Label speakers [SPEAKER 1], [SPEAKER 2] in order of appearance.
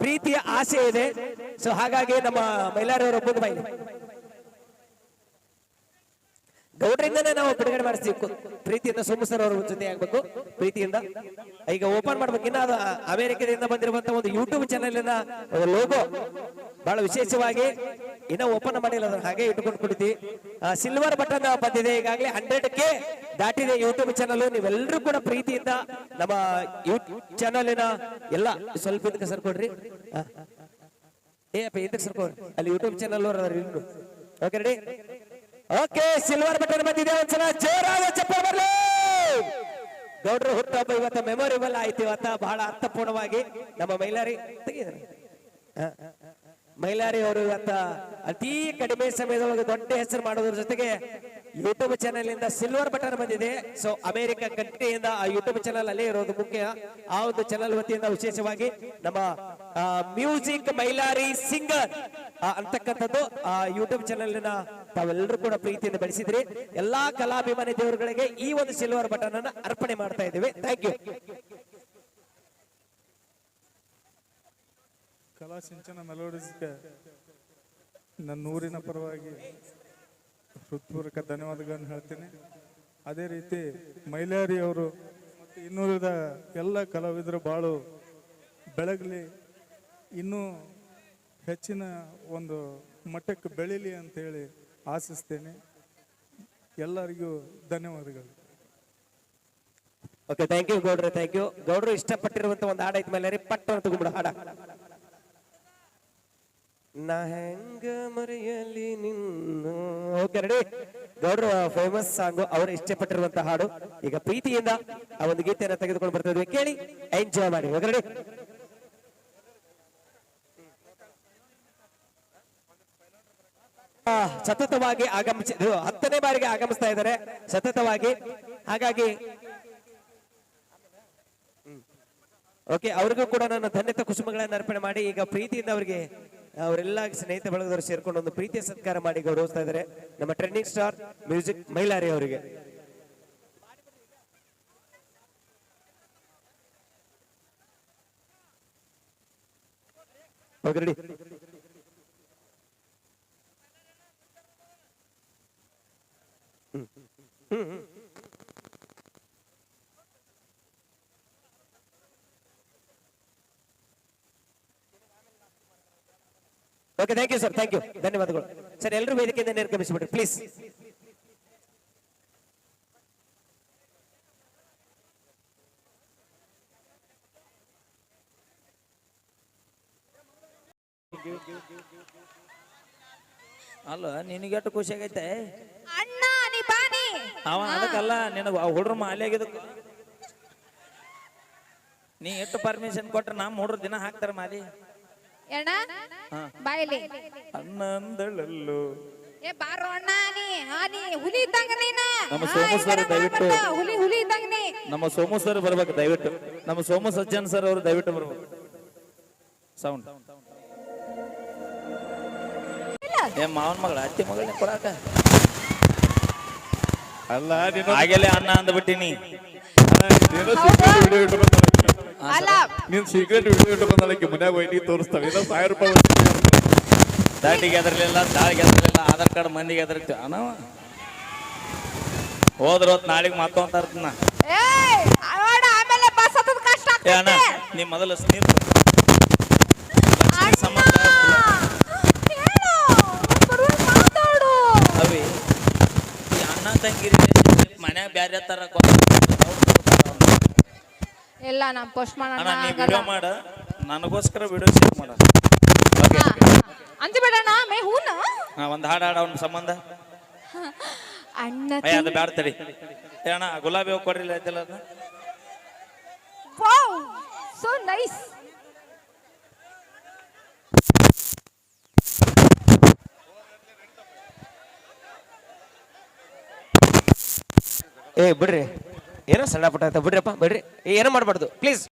[SPEAKER 1] ಪ್ರೀತಿಯ ಆಸೆ ಇದೆ. ಸೊ ಹಾಗಾಗಿ ನಮ್ಮ ಮೈಲಾರವರು ಮುಂದೆ ಬೈ ಗೌಡ್ರಿಂದನೇ ನಾವು ಬಿಡುಗಡೆ ಮಾಡಿಸ್ತೀವಿ. ಪ್ರೀತಿಯಿಂದ ಸೋಮು ಸರ್ ಅವರ ಜೊತೆ ಆಗ್ಬೇಕು. ಪ್ರೀತಿಯಿಂದ. ಈಗ ಓಪನ್ ಮಾಡ್ಬೇಕು. ಇನ್ನ ಅಮೆರಿಕದಿಂದ ಬಂದಿರುವಂತ ಒಂದು ಯೂಟ್ಯೂಬ್ ಚಾನೆಲ್ ಲೋಗೋ ಬಹಳ ವಿಶೇಷವಾಗಿ ಇನ್ನ ಓಪನ್ ಮಾಡಿಲ್ಲ ಅದನ್ನ ಹಾಗೆ ಇಟ್ಕೊಂಡು ಕುಡಿತಿ ಸಿಲ್ವರ್ ಬಟನ್ ಬಂದಿದೆ. ಈಗಾಗಲೇ ಹಂಡ್ರೆಡ್ ಕೆ ದಾಟಿದೆ ಯೂಟ್ಯೂಬ್ ಚಾನಲ್ ನೀವೆಲ್ಲರೂ ಕೂಡ ಪ್ರೀತಿಯಿಂದ ನಮ್ಮ ಯೂಟ್ಯೂಬ್ ಚಾನಲಿನ ಎಲ್ಲ ಸ್ವಲ್ಪ ಇದಕ್ಕೆ ಸರ್ಕೊಡ್ರಿ. ಏ, ಅಪ್ಪ ಇದಕ್ಕೆ ಸರ್ಕೊಡ್ರಿ ಅಲ್ಲಿ ಯೂಟ್ಯೂಬ್ ಚಾನಲ್ ಅವ್ರು okay ready okay silver button ಬಂದಿದೆ ಒಂದ್ಸಲ. ಜೋರಾದ ಚಪ್ಪಲ್ ಬರ್ಲಿ! ಗೌಡ್ರು ಹುಟ್ಟಹಬ್ಬ ಇವತ್ತ ಮೆಮೊರಿಬಲ್ ಆಯ್ತು ಇವತ್ತ. ಬಹಳ ಅರ್ಥಪೂರ್ಣವಾಗಿ ನಮ್ಮ ಮೈಲಾರಿ ತೆಗಿದ್ರೆ ಮೈಲಾರಿ ಅವರು ಇವತ್ತ ಅತಿ ಕಡಿಮೆ ಸಮಯದೊಳಗೆ ದೊಡ್ಡ ಹೆಸರು ಮಾಡೋದ್ರ ಜೊತೆಗೆ ಯೂಟ್ಯೂಬ್ ಚಾನೆಲ್ ಇಂದ ಸಿಲ್ವರ್ ಬಟನ್ ಬಂದಿದೆ. ಸೊ ಅಮೆರಿಕ ಕಂಟ್ರಿಯಿಂದ ಆ ಯೂಟ್ಯೂಬ್ ಚಾನಲ್ ಅಲ್ಲೇ ಇರೋದು ಮುಖ್ಯ. ಆ ಒಂದು ಚಾನಲ್ ವತಿಯಿಂದ ವಿಶೇಷವಾಗಿ ನಮ್ಮ ಮ್ಯೂಸಿಕ್ ಮೈಲಾರಿ ಸಿಂಗರ್ ಅಂತಕ್ಕಂಥದ್ದು ಆ ಯೂಟ್ಯೂಬ್ ಚಾನೆಲ್ ತಾವೆಲ್ಲರೂ ಕೂಡ ಪ್ರೀತಿಯಿಂದ ಬೆಳೆಸಿದ್ರಿ. ಎಲ್ಲಾ ಕಲಾಭಿಮಾನಿ ದೇವರುಗಳಿಗೆ ಈ ಒಂದು ಸಿಲ್ವರ್ ಬಟನ್ ಅನ್ನ ಅರ್ಪಣೆ ಮಾಡ್ತಾ ಇದ್ದೀವಿ. ಥ್ಯಾಂಕ್ ಯು
[SPEAKER 2] ಕಲಾ ಸಿಂಚನ ಮೆಲೋಡಿಸ್ಗೆ ನನ್ನ ಊರಿನ ಪರವಾಗಿ ಹೃತ್ಪೂರ್ವಕ ಧನ್ಯವಾದಗಳನ್ನು ಹೇಳ್ತೀನಿ. ಅದೇ ರೀತಿ ಮೈಲಾರಿ ಅವರು ಮತ್ತು ಇನ್ನೂರಿದ ಎಲ್ಲ ಕಲಾವಿದರು ಬಾಳು ಬೆಳಗಲಿ ಇನ್ನೂ ಹೆಚ್ಚಿನ ಒಂದು ಮಟ್ಟಕ್ಕೆ ಬೆಳೀಲಿ ಅಂತೇಳಿ ಆಶಿಸ್ತೇನೆ. ಎಲ್ಲರಿಗೂ ಧನ್ಯವಾದಗಳು.
[SPEAKER 1] ಓಕೆ ಥ್ಯಾಂಕ್ ಯು ಗೌಡ್ರೆ ಥ್ಯಾಂಕ್ ಯು ಗೌಡ್ರು ಇಷ್ಟಪಟ್ಟಿರುವಂಥ ಒಂದು ಹಾಡು ಐತ್ ಮೇಲೆ ಅಂತ ತಗೊಂಡ್ಬಿಡು ಹಾಡ. ನಾ ಹೆಂಗ ಮರೆಯಲಿ ನಿನ್ನ? ಓಕೆ ರೆಡಿ ಗೌಡ್ರು ಫೇಮಸ್ ಸಾಂಗು ಅವರು ಇಷ್ಟಪಟ್ಟಿರುವಂತಹ ಹಾಡು. ಈಗ ಪ್ರೀತಿಯಿಂದ ಆ ಒಂದು ಗೀತೆಯನ್ನು ತೆಗೆದುಕೊಂಡು ಬರ್ತಾ ಇದ್ವಿ. ಕೇಳಿ ಎಂಜಾಯ್ ಮಾಡಿ. ಓಕೆ ರೆಡಿ ಸತತವಾಗಿ ಆಗಮಿಸಿ ಹತ್ತನೇ ಬಾರಿಗೆ ಆಗಮಿಸ್ತಾ ಇದ್ದಾರೆ. ಸತತವಾಗಿ. ಹಾಗಾಗಿ ಓಕೆ ಅವ್ರಿಗೂ ಕೂಡ ನನ್ನ ಧನ್ಯತೆ ಕುಸುಮಗಳನ್ನ ಅರ್ಪಣೆ ಮಾಡಿ. ಈಗ ಪ್ರೀತಿಯಿಂದ ಅವರಿಗೆ ಅವರೆಲ್ಲ ಸ್ನೇಹಿತ ಬಳಗದವರು ಸೇರ್ಕೊಂಡು ಒಂದು ಪ್ರೀತಿಯ ಸತ್ಕಾರ ಮಾಡಿ ಗೌರವಿಸ್ತಾ ಇದ್ದಾರೆ. ನಮ್ಮ ಟ್ರೆಂಡಿಂಗ್ ಸ್ಟಾರ್ ಮ್ಯೂಸಿಕ್ ಮೈಲಾರಿ ಅವರಿಗೆ. Okay ready okay thank you sir thank you ಧನ್ಯವಾದಗಳು. ಸರ್ ಎಲ್ಲರೂ ವೇದಿಕೆಯಿಂದ ನಿರ್ಗಮಿಸಿಬಿಡ್ರಿ ಪ್ಲೀಸ್
[SPEAKER 3] ಅಲ್ಲ ನಿನಗೆಟ್ಟು ಖುಷಿ ಆಗೈತೆ?
[SPEAKER 4] ಅಣ್ಣ ನೀ ಬಾನಿ
[SPEAKER 3] ಅವ ಅದಕ್ಕಲ್ಲ ನಿನಗ ಹುಡ್ರ ಆಗಿದ ನೀ ಎಷ್ಟು ಪರ್ಮಿಷನ್ ಕೊಟ್ರೆ ನಮ್ಮ ಹುಡ್ರು ದಿನ ಹಾಕ್ತಾರ ಮಾಲಿ.
[SPEAKER 4] ಅಣ್ಣ ಬಾಯಲಿ
[SPEAKER 3] ಅನ್ನಂದಳಲ್ಲೋ
[SPEAKER 4] ಏ ಬಾರೋ ಅಣ್ಣ ನೀ. ಹಾ ನೀ ಹುಲಿ ಇದ್ದಂಗ ನೀನ.
[SPEAKER 3] ನಮ್ಮ ಸೋಮು ಸರ್ ದಯವಿಟ್ಟು.
[SPEAKER 4] ಹುಲಿ ಹುಲಿ ಇದ್ದಂಗ ನೀ.
[SPEAKER 3] ನಮ್ಮ ಸೋಮು ಸರ್ ಬರ್ಬೇಕು ದಯವಿಟ್ಟು. ನಮ್ಮ ಸೋಮ ಸಜ್ಜನ್ ಸರ್ ಅವರು ದಯವಿಟ್ಟು ಬರ್ಬೇಕು. ಸೌಂಡ್ ಏ ಮಾವನ್ ಮಗಳ ಅತ್ತಿ ಮಗಳನ್ನ ಕೊಡಾಕ?
[SPEAKER 2] ಅಲ್ಲ
[SPEAKER 3] ಆಗಲೇ ಅನ್ನ ಅಂದ್ಬಿಟ್ಟಿನಿ.
[SPEAKER 2] ನೀನ್ ಸೀಕ್ರೆಟ್ ವಿಡಿಯೋ ಇಟ್ಕೊಂಡಕ್ಕೆ ಮನ್ಯಾಗ ಹೋಗಿ ತೋರಿಸ್ತಾವೆ. ಇಲ್ಲ ಸಾವಿರ ರೂಪಾಯಿ
[SPEAKER 3] ದಾಟಿಗೆ ಎದರ್ಲಿಲ್ಲ ದಾಳಿಗೆ ಎದರ್ಲಿಲ್ಲ ಆಧಾರ್ ಕಾರ್ಡ್ ಮಂದಿಗೆ ಎದರ್ತೀವಿ ಅನವ. ಹೋದ್ರ ಹೊತ್ತು ನಾಳೆಗೆ ಮತ್ತೊಂತ ನಾ.
[SPEAKER 4] ಏ
[SPEAKER 3] ಅಣ್ಣ ನೀ ಮೊದಲು
[SPEAKER 4] ಮಾತಾಡು.
[SPEAKER 3] ಅವಿ ಈ ಅಣ್ಣ ತಂಗಿ ಮನ್ಯಾಗ ಬ್ಯಾರೆ ತರ
[SPEAKER 4] ಇಲ್ಲ ನಾನು ಪೋಸ್ಟ್
[SPEAKER 3] ಅಣ್ಣ
[SPEAKER 4] ಮಾಡೋಣ
[SPEAKER 3] ನೀ ವಿಡಿಯೋ ಮಾಡ. ನನಗೋಸ್ಕರ ವಿಡಿಯೋ ಶೇರ್ ಮಾಡ.
[SPEAKER 4] ಅಂಜಬೇಡಣ್ಣ ಮೇ ಹೂನ?
[SPEAKER 3] ನಾ ಒಂದ್ ಹಾಡು ಹಾಡ ಅವ್ನ ಸಂಬಂಧ.
[SPEAKER 4] ಅಣ್ಣ
[SPEAKER 3] ಅಯ್ಯ ಅದು ಬ್ಯಾಡ ತಡಿ. ಏ ಅಣ್ಣ ಗುಲಾಬಿ ಹೂ ಕೊಡ್ರಿಲ್ಲ ಐತಲ್ಲ ಅದು?
[SPEAKER 4] ವಾವ್ ಸೋ ನೈಸ್
[SPEAKER 1] ಏ ಬಿಡ್ರಿ. ಏನೋ ಸಣ್ಣ ಪುಟ್ಟ ಆಯ್ತಾ ಬಿಡ್ರಪ್ಪ ಬಿಡ್ರಿ. ಏನೋ ಮಾಡಬಾರ್ದು. ಪ್ಲೀಸ್